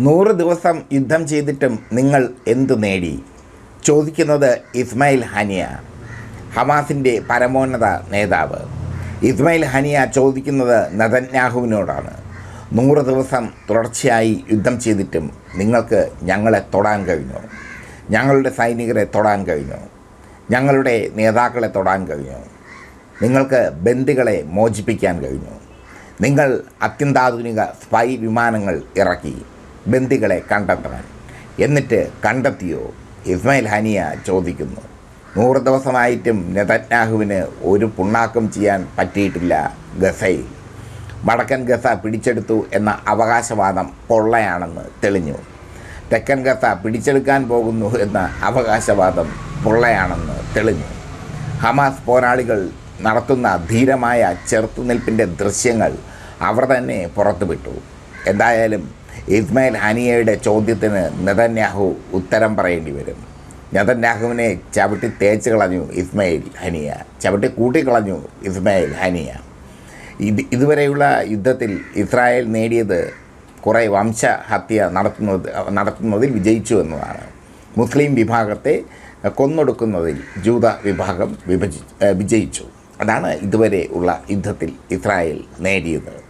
നൂറ് ദിവസം യുദ്ധം ചെയ്തിട്ടും നിങ്ങൾ എന്തു നേടി? ചോദിക്കുന്നത് ഇസ്മായിൽ ഹനിയ ഹമാസിന്റെ പരമോന്നത നേതാവ്. ഇസ്മായിൽ ഹനിയ ചോദിക്കുന്നത് നതന്യാഹുവിനോടാണ് നൂറ് ദിവസം തുടർച്ചയായി യുദ്ധം ചെയ്തിട്ടും നിങ്ങൾക്ക് ഞങ്ങളെ തൊടാൻ കഴിഞ്ഞു. ഞങ്ങളുടെ സൈനികരെ തൊടാൻ കഴിഞ്ഞു. ഞങ്ങളുടെ നേതാക്കളെ തൊടാൻ കഴിഞ്ഞു. നിങ്ങൾക്ക് ബന്ദികളെ മോചിപ്പിക്കാൻ കഴിഞ്ഞു. നിങ്ങൾ അത്യന്താധുനിക സ്പൈ വിമാനങ്ങൾ ഇറക്കി. ബന്ദികളെ കണ്ടെത്തണം. എന്നിട്ട് കണ്ടെത്തിയോ? ഇസ്മയിൽ ഹനിയ ചോദിക്കുന്നു. നൂറ് ദിവസമായിട്ടും നെതന്യാഹുവിന് ഒരു പുണ്ണാക്കം ചെയ്യാൻ പറ്റിയിട്ടില്ല ഗസയിൽ വടക്കൻ ഗസ പിടിച്ചെടുത്തു എന്ന അവകാശവാദം പൊള്ളയാണെന്ന് തെളിഞ്ഞു. തെക്കൻ ഗസ പിടിച്ചെടുക്കാൻ പോകുന്നു എന്ന അവകാശവാദം പൊള്ളയാണെന്ന് തെളിഞ്ഞു. ഹമാസ് പോരാളികൾ നടത്തുന്ന ധീരമായ ചെറുത്തുനിൽപ്പിന്റെ ദൃശ്യങ്ങൾ അവർ തന്നെ പുറത്തുവിട്ടു. എന്തായാലും ഇസ്മായിൽ ഹനിയയുടെ ചോദ്യത്തിന് നെതന്യാഹു ഉത്തരം പറയേണ്ടി വരും നെതന്യാഹുവിനെ ചവിട്ടി തേച്ച് കളഞ്ഞു ഇസ്മായിൽ ഹനിയ. ചവിട്ടി കൂട്ടിക്കളഞ്ഞു ഇസ്മായിൽ ഹനിയ. ഇത് ഇതുവരെയുള്ള യുദ്ധത്തിൽ ഇസ്രായേൽ നേടിയത് കുറേ വംശഹത്യ നടത്തുന്നത് നടത്തുന്നതിൽ വിജയിച്ചു എന്നതാണ്. മുസ്ലിം വിഭാഗത്തെ കൊന്നൊടുക്കുന്നതിൽ ജൂത വിഭാഗം വിഭജി വിജയിച്ചു. അതാണ് ഇതുവരെ ഉള്ള യുദ്ധത്തിൽ ഇസ്രായേൽ നേടിയത്.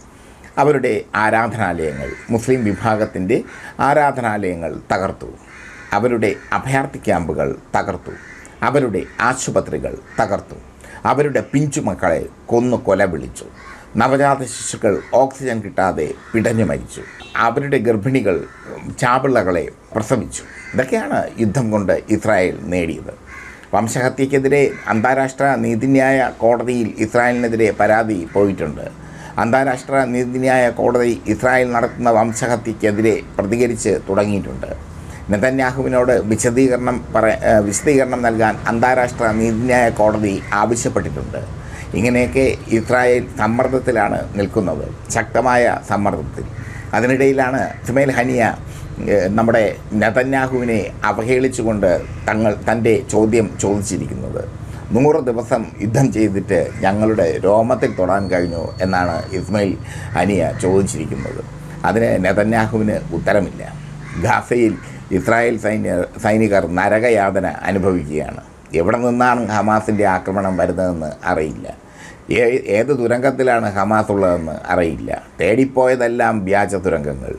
അവരുടെ ആരാധനാലയങ്ങൾ മുസ്ലിം വിഭാഗത്തിന്റെ ആരാധനാലയങ്ങൾ തകർത്തു. അവരുടെ അഭയാർത്ഥി ക്യാമ്പുകൾ തകർത്തു. അവരുടെ ആശുപത്രികൾ തകർത്തു. അവരുടെ പിഞ്ചുമക്കളെ കൊന്നു കൊല വിളിച്ചു നവജാത ശിശുക്കൾ ഓക്സിജൻ കിട്ടാതെ പിടഞ്ഞു മരിച്ചു. അവരുടെ ഗർഭിണികൾ ചാപിള്ളകളെ പ്രസവിച്ചു. ഇതൊക്കെയാണ് യുദ്ധം കൊണ്ട് ഇസ്രായേൽ നേടിയത്. വംശഹത്യക്കെതിരെ അന്താരാഷ്ട്ര നീതിന്യായ കോടതിയിൽ ഇസ്രായേലിനെതിരെ പരാതി പോയിട്ടുണ്ട്. അന്താരാഷ്ട്ര നീതിന്യായ കോടതി ഇസ്രായേൽ നടത്തുന്ന വംശഹത്യക്കെതിരെ പ്രതികരിച്ച് തുടങ്ങിയിട്ടുണ്ട്. നെതന്യാഹുവിനോട് വിശദീകരണം പറ വിശദീകരണം നൽകാൻ അന്താരാഷ്ട്ര നീതിന്യായ കോടതി ആവശ്യപ്പെട്ടിട്ടുണ്ട്. ഇങ്ങനെയൊക്കെ ഇസ്രായേൽ സമ്മർദ്ദത്തിലാണ് നിൽക്കുന്നത്. ശക്തമായ സമ്മർദ്ദത്തിൽ. അതിനിടയിലാണ് ഇസ്മേൽ ഹനിയ നമ്മുടെ നെതന്യാഹുവിനെ അവഹേളിച്ചുകൊണ്ട് തങ്ങൾ തന്റെ ചോദ്യം ചോദിച്ചിരിക്കുന്നത്. നൂറ് ദിവസം യുദ്ധം ചെയ്തിട്ട് ഞങ്ങളുടെ രോമത്തിൽ തൊടാൻ കഴിഞ്ഞു എന്നാണ് ഇസ്മയിൽ ഹനിയ ചോദിച്ചിരിക്കുന്നത്. അതിന് നെതന്യാഹുവിന് ഉത്തരമില്ല. ഗാസയിൽ ഇസ്രായേൽ സൈന്യ സൈനികർ നരകയാതന അനുഭവിക്കുകയാണ്. എവിടെ നിന്നാണ് ഹമാസിന്റെ ആക്രമണം വരുന്നതെന്ന് അറിയില്ല. ഏത് തുരങ്കത്തിലാണ് ഹമാസ് ഉള്ളതെന്ന് അറിയില്ല. തേടിപ്പോയതെല്ലാം വ്യാജ തുരങ്കങ്ങൾ.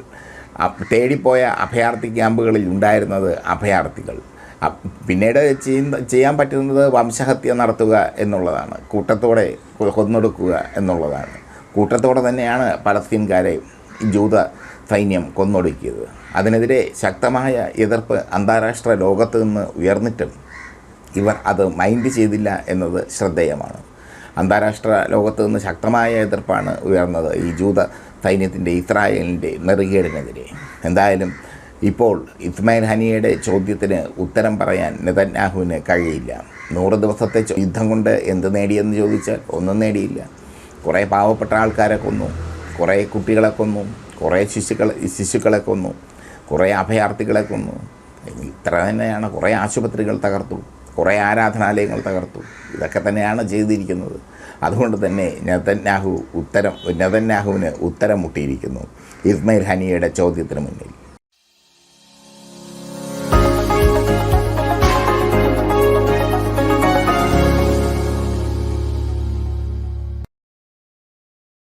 തേടിപ്പോയ അഭയാർത്ഥി ക്യാമ്പുകളിൽ ഉണ്ടായിരുന്നത് അഭയാർത്ഥികൾ. പിന്നീട് ചെയ്യാൻ പറ്റുന്നത് വംശഹത്യ നടത്തുക എന്നുള്ളതാണ്. കൂട്ടത്തോടെ കൊന്നൊടുക്കുക എന്നുള്ളതാണ്. കൂട്ടത്തോടെ തന്നെയാണ് പലസ്തീൻകാരെ ജൂത സൈന്യം കൊന്നൊടുക്കിയത്. അതിനെതിരെ ശക്തമായ എതിർപ്പ് അന്താരാഷ്ട്ര ലോകത്ത് നിന്ന് ഉയർന്നിട്ടും ഇവർ അത് മൈൻഡ് ചെയ്തില്ല എന്നത് ശ്രദ്ധേയമാണ്. അന്താരാഷ്ട്ര ലോകത്ത് നിന്ന് ശക്തമായ എതിർപ്പാണ് ഉയർന്നത് ഈ ജൂത സൈന്യത്തിന്റെ ഇസ്രായേലിന്റെ നെറുകേടിനെതിരെ. എന്തായാലും ഇപ്പോൾ ഇസ്മായിൽ ഹനിയയുടെ ചോദ്യത്തിന് ഉത്തരം പറയാൻ നെതന്യാഹുവിന് കഴിയില്ല. നൂറ് ദിവസത്തെ യുദ്ധം കൊണ്ട് എന്ത് നേടിയെന്ന് ചോദിച്ചാൽ ഒന്നും നേടിയില്ല. കുറേ പാവപ്പെട്ട ആൾക്കാരെ കൊന്നു കുറേ കുട്ടികളെ കൊന്നു കുറേ ശിശുക്കളെ ശിശുക്കളെ കൊന്നു കുറേ അഭയാർത്ഥികളെ കൊന്നു. ഇത്ര തന്നെയാണ് കുറേ ആശുപത്രികൾ തകർത്തു കുറേ ആരാധനാലയങ്ങൾ തകർത്തു. ഇതൊക്കെ തന്നെയാണ് ചെയ്തിരിക്കുന്നത്. അതുകൊണ്ട് തന്നെ നെതന്യാഹു ഉത്തരം നെതന്യാഹുവിന് ഉത്തരം മുട്ടിയിരിക്കുന്നു. ഇസ്മയിൽ ഹനിയയുടെ ചോദ്യത്തിന് മുന്നിൽ.